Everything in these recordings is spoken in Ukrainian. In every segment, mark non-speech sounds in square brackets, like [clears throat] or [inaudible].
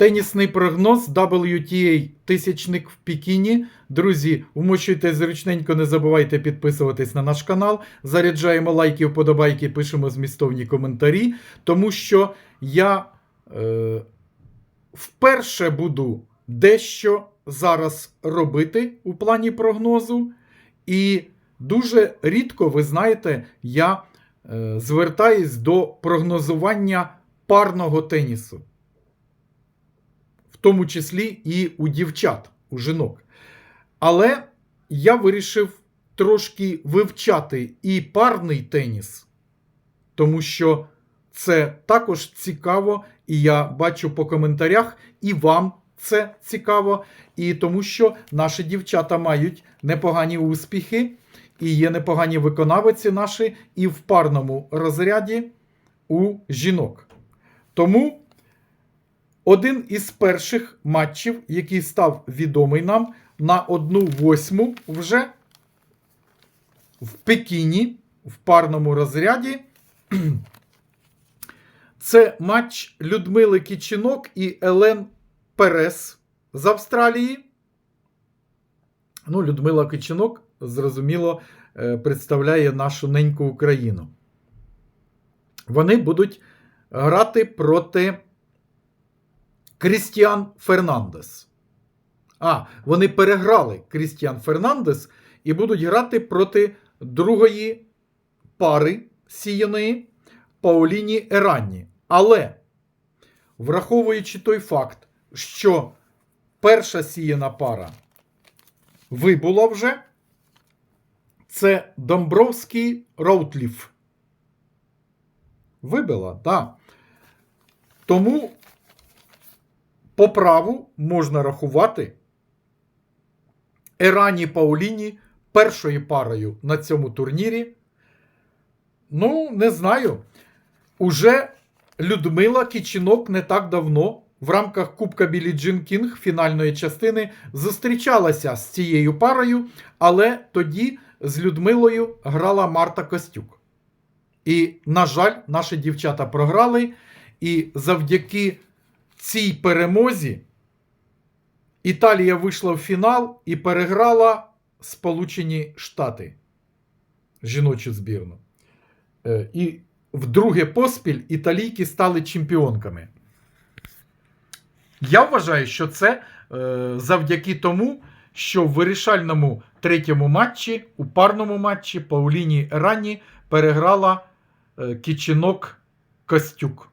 Тенісний прогноз WTA тисячник в Пекіні. Друзі, вмочуйте зручненько, не забувайте підписуватись на наш канал. Заряджаємо лайки, вподобайки, пишемо змістовні коментарі, тому що я е, вперше буду дещо зараз робити у плані прогнозу. І дуже рідко, ви знаєте, я е, звертаюсь до прогнозування парного тенісу тому числі і у дівчат, у жінок. Але я вирішив трошки вивчати і парний теніс, тому що це також цікаво, і я бачу по коментарях, і вам це цікаво, і тому що наші дівчата мають непогані успіхи, і є непогані виконавиці наші і в парному розряді у жінок. Тому один із перших матчів, який став відомий нам на одну восьму вже в Пекіні в парному розряді. [clears throat] Це матч Людмили Кічінок і Елен Перес з Австралії. Ну, Людмила Кичинок, зрозуміло, е, представляє нашу неньку Україну. Вони будуть грати проти Крістіан Фернандес. А, вони переграли Крістіан Фернандес і будуть грати проти другої пари сіяної Пауліні Еранні. Але, враховуючи той факт, що перша сіяна пара вибула вже, це Домбровський Роутліф. Вибила, так. Да. Тому по праву можна рахувати Ерані Пауліні першою парою на цьому турнірі. Ну, не знаю. Уже Людмила Кічінок не так давно в рамках Кубка Білі Джин Кінг фінальної частини зустрічалася з цією парою, але тоді з Людмилою грала Марта Костюк. І, на жаль, наші дівчата програли. І завдяки цій перемозі Італія вийшла в фінал і переграла Сполучені Штати жіночу збірну. Е, І вдруге поспіль італійки стали чемпіонками. Я вважаю, що це е, завдяки тому, що в вирішальному третьому матчі, у парному матчі Пауліні Ранні переграла е, Кічинок Костюк.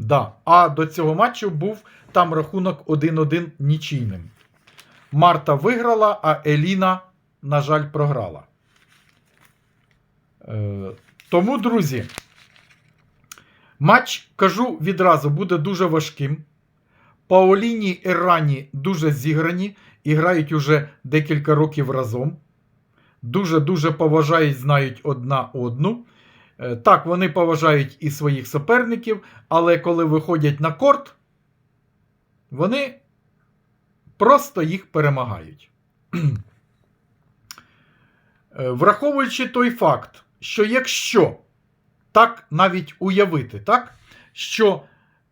Да. А до цього матчу був там рахунок 1-1 нічийним. Марта виграла, а Еліна, на жаль, програла. Е, тому, друзі, матч, кажу відразу, буде дуже важким. Паоліні і Рані дуже зіграні і грають уже декілька років разом. Дуже-дуже поважають, знають одна одну. Е, Так, вони поважають і своїх суперників, але коли виходять на корт, вони просто їх перемагають. Е, Враховуючи той факт, що якщо так навіть уявити, так, що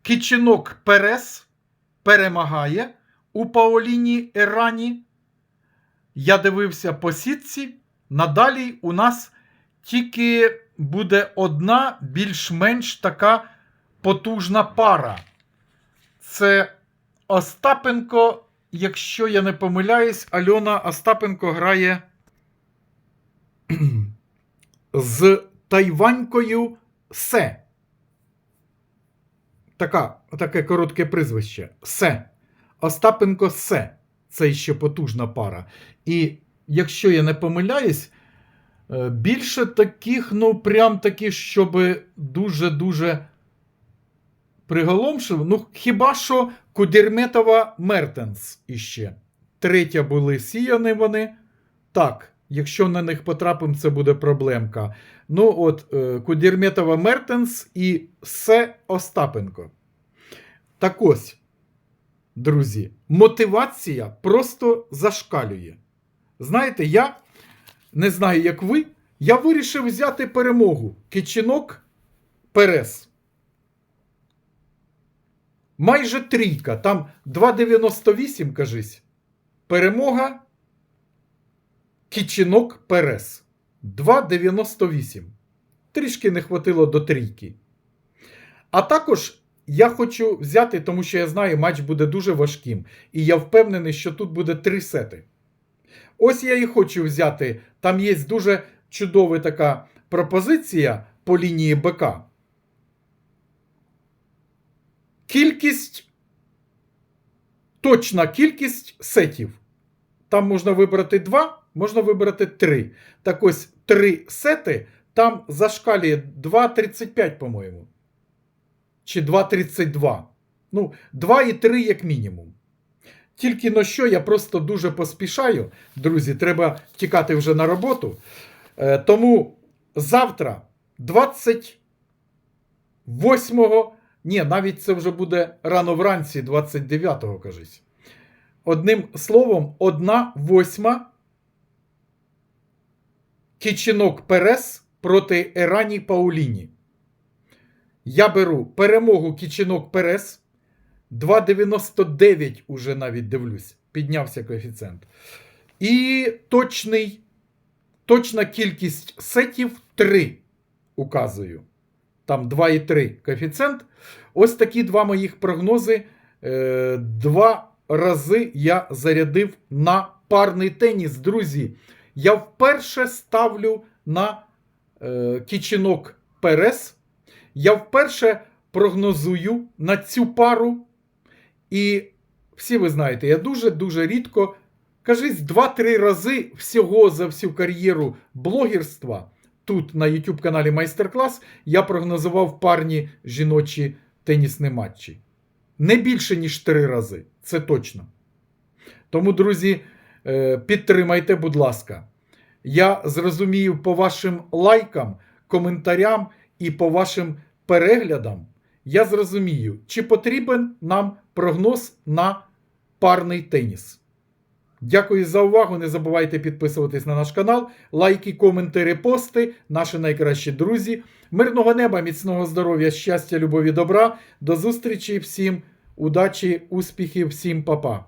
Кичинок Перес перемагає у Паоліні Ерані, я дивився по сітці, надалі у нас тільки буде одна більш-менш така потужна пара. Це Остапенко, якщо я не помиляюсь, Альона Остапенко грає [clears throat] з Тайванькою Се. Така, таке коротке прізвище. Се. Остапенко Се. Це ще потужна пара. І якщо я не помиляюсь, більше таких, ну, прям такі, щоб дуже-дуже приголомшив. Ну, хіба що Кудерметова Мертенс іще. Третя були сіяні вони. Так, якщо на них потрапимо, це буде проблемка. Ну, от, е, Кудерметова Мертенс і Се Остапенко. Так ось, друзі, мотивація просто зашкалює. Знаєте, я не знаю, як ви, я вирішив взяти перемогу. Кичинок Перес. майже трійка. Там 2,98, кажись. Перемога. Кічінок Перес. 2,98. Трішки не хватило до трійки. А також я хочу взяти, тому що я знаю, матч буде дуже важким. І я впевнений, що тут буде три сети. Ось я і хочу взяти. Там є дуже чудова така пропозиція по лінії БК. Кількість, точна кількість сетів. Там можна вибрати два, можна вибрати три. Так ось три сети, там зашкалює 2,35, по-моєму. Чи 2,32. Ну, 2 і 3 як мінімум. Тільки на що я просто дуже поспішаю, друзі, треба тікати вже на роботу. Е, тому завтра, 28-го, ні, навіть це вже буде рано вранці, 29-го, кажись. Одним словом, одна восьма Кічінок Перес проти Ерані Пауліні. Я беру перемогу Кічінок Перес. 2,99 уже навіть дивлюсь. Піднявся коефіцієнт. І точний, точна кількість сетів 3 указую. Там 2,3 коефіцієнт. Ось такі два моїх прогнози. Е, Два рази я зарядив на парний теніс. Друзі, я вперше ставлю на е, кічінок Перес. Я вперше прогнозую на цю пару. І всі ви знаєте, я дуже-дуже рідко, кажись, 2-3 рази всього за всю кар'єру блогерства тут на YouTube каналі Майстер-клас я прогнозував парні жіночі тенісні матчі. Не більше, ніж 3 рази. Це точно. Тому, друзі, е, підтримайте, будь ласка. Я зрозумію по вашим лайкам, коментарям і по вашим переглядам. Я зрозумію, чи потрібен нам прогноз на парний теніс. Дякую за увагу. Не забувайте підписуватись на наш канал, лайки, коменти, репости, наші найкращі друзі. Мирного неба, міцного здоров'я, щастя, любові, добра. До зустрічі всім, удачі, успіхів, всім па-па.